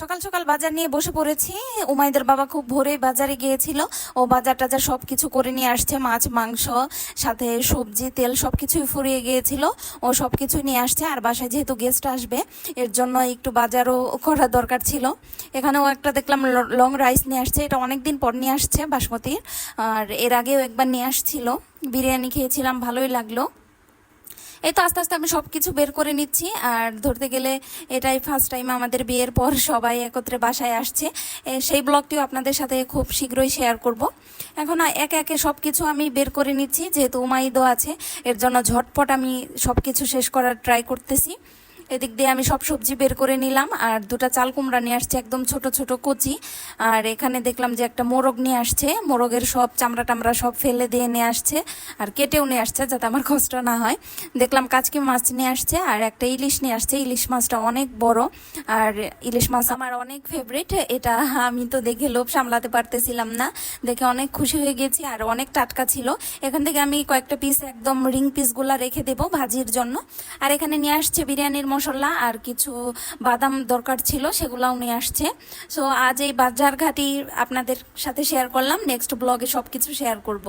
সকাল সকাল বাজার নিয়ে বসে পড়েছি। উমাইদের বাবা খুব ভোরে বাজারে গিয়েছিল। ও বাজার টাজার সব কিছু করে নিয়ে আসছে, মাছ, মাংস, সাথে সবজি, তেল সব কিছুই ফুরিয়ে গিয়েছিল। ও সব কিছু নিয়ে আসছে, আর বাসায় যেহেতু গেস্ট আসবে, এর জন্য একটু বাজারও করা দরকার ছিল। এখানেও একটা দেখলাম লং রাইস নিয়ে আসছে, এটা অনেক দিন পর নিয়ে আসছে বাসমতির আর এর আগেও একবার নিয়ে আসছিল। বিরিয়ানি খেয়েছিলাম, ভালোই লাগল। এই তো আস্তে আস্তে আমি সব কিছু বের করে নিচ্ছি। আর ধরতে গেলে এটাই ফার্স্ট টাইম আমাদের বিয়ের পর সবাই একত্রে বাসায় আসছে। সেই ব্লগটিও আপনাদের সাথে খুব শীঘ্রই শেয়ার করব। এখন একে একে সব কিছু আমি বের করে নিচ্ছি। যেহেতু উমাইদও আছে, এর জন্য ঝটপট আমি সব কিছু শেষ করার ট্রাই করতেছি। এদিক দিয়ে আমি সব সবজি বের করে নিলাম, আর দুটো চাল কুমড়া নিয়ে আসছে, একদম ছোট ছোট কচি। আর এখানে দেখলাম যে একটা মোরগ নিয়ে আসছে, মোরগের সব চামড়া টামড়া সব ফেলে দিয়ে নিয়ে আসছে, আর কেটেও নিয়ে আসছে যাতে আমার কষ্ট না হয়। দেখলাম কাচকি মাছ নিয়ে আসছে, আর একটা ইলিশ নিয়ে আসছে, ইলিশ মাছটা অনেক বড়, আর ইলিশ মাছ আমার অনেক ফেভারিট এটা আমি তো দেখে লোভ সামলাতে পারতেছিলাম না। দেখে অনেক খুশি হয়ে গেছি, আর অনেক টাটকা ছিল। এখান থেকে আমি কয়েকটা পিস একদম রিং পিসগুলা রেখে দেবো ভাজির জন্য। আর এখানে নিয়ে আসছে বিরিয়ানির মশলা আর কিছু বাদাম দরকার ছিল, সেগুলাও নিয়ে আসছে। সো আজ এই বাজার ঘাটি আপনাদের সাথে শেয়ার করলাম। নেক্সট ব্লগে সব কিছু শেয়ার করব।